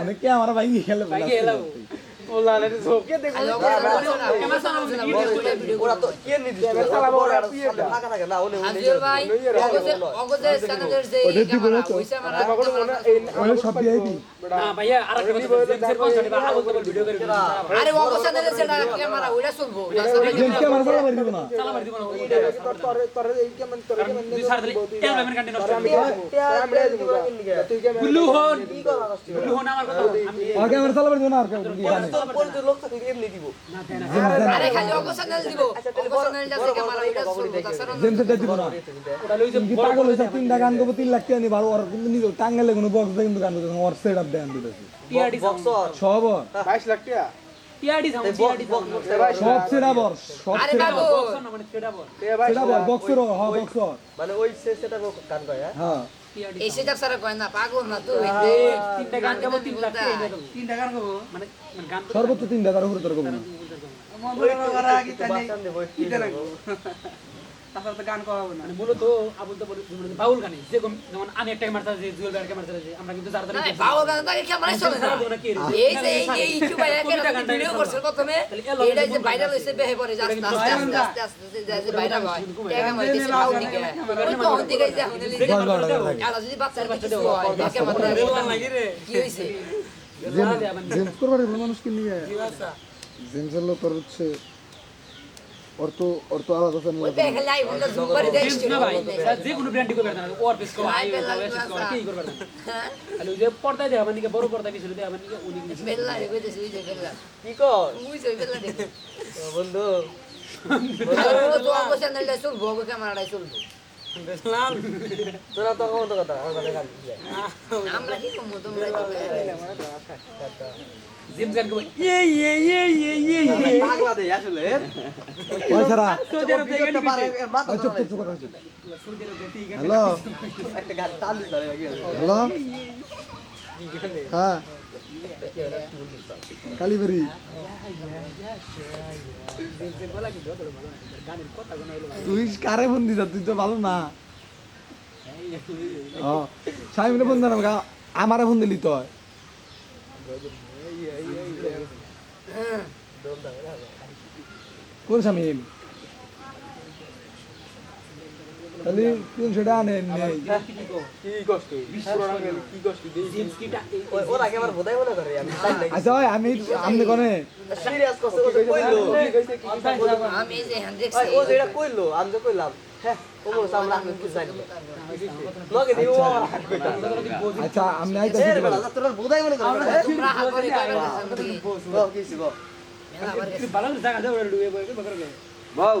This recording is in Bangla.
অনেকে আমার ভাই খেলে ভাইকে এলাও আমার আমাকে এই ওরা সব VIP না। ভাইয়া আরেকটা কথা জেমসের কনসার্টে বা আবল তাবল ভিডিও করে আরে অগজে স্ট্যান্ডার্ড যেটা ক্যামেরা ওইটা চলবো জেমস কে আমার সালা বাড়ি দিব। না। আর কেউ তোর পরিচিত লোক থাকলে এমনি দিব। না দেয় না। আরে খালি অগজে দিব। অগজে স্ট্যান্ডার্ড যে ক্যামেরা ওইটা চলবো তাছাড়া জেমস কে দিব না। ওটা লই যে পাগল হইছে তিনটা গান করব তিন লাখ টাকা নিবা আর কিন্তু নিজে টাঙ্গালে কোনো বক্স কিন্তু গান করতে ওর সেট আপ দেন দিতেছে। টিআরডি বক্সর সব ওর। টিআরডি সাউন্ড টিআরডি সাউন্ড সব সেট আপ সব সেট আপ বক্স না মানে সেটা বল সেট আপ বক্সের মানে ওই গান হ্যাঁ। হ্যাঁ টিআরডি সারা কয় না পাগল না তুই? তিনটা গান গাবো তিন লাখ টাকা এনে দেবো তিনটা গান গাবো মানে মানে গান সর্বোচ্চ তিনটা টাকার উপরে তোর কমে না। বাসান দেব কি দেব মানে মূলত আবুল তো মানে বাউল গানে যে যেমন আমি একটা মারতা যে জুয়েল ভাইয়ের মারতা যে আমরা কিন্তু যারা না যারা বাবু গান তাকে ক্যামেরা চলে না এই যে এই ইউটিউব এ কেন ভিডিও করছে প্রথমে এইটা যে ভাইরাল হইছে বেহে পরে আস্তে আস্তে আস্তে আস্তে আস্তে যে যে ভাইরাল হয় টাকা মারি দিছে বাউ দিকে ওই তো হন দিকে যে হুনে থাকে। আর যদি বাচ্চার কিছু হয় মাত্র কি হইছে জেমস করবার এগুলো মানুষ কি নিয়ে জেমসের লোক হচ্ছে ওর তো আলাদা দেখিস না ভাই যে কোনো ব্র্যান্ডই করবে না ওর পিস কো আই কি করবে না খালি ওই যে পর্দায় দেখাবার নিকে বড় পর্দায় কিছু দেখাবার নিকে উনি বেল্লা রে কইতেছে ওই যে বেল্লা কি কর ওই যে বেল্লা রে বন্ধু ও তো অবশ্য নাইলে চলবো ক্যামেরাটাই চলবো তোরা তো কোন কথা আমার কি করব তোমরা তো জিম গান কো ইয়ে ইয়ে ইয়ে ইয়ে ইয়ে ইয়ে। পাগলা দেই আসলে। পয়সারা সৌদি আরব থেকে একটা পারে মাথা চুপ চুপ চুপ হ্যালো? একটা গান চালু ধরে হ্যালো? হ্যাঁ। কালীবাড়ি তুই কারে ফোন দিছ তুই তো ভালো না। ও, সাইমিনে ফোন দিলাম আমারে ফোন দিলি তো কোন সামিম তাহলে কোন সেটা আনেন নেই কি কষ্ট কি কষ্ট দেই জিমস কিটা ওরা কি আমার বোধাই মনে করে আমি তাই নাই আচ্ছা ভাই আমি কোনে? কষ্ট কইলো? আমি যে হ্যান্ড ভাই, ও যেটা কইলো আমি তো কইলাম হ্যাঁ আচ্ছা আমি মনে বউ।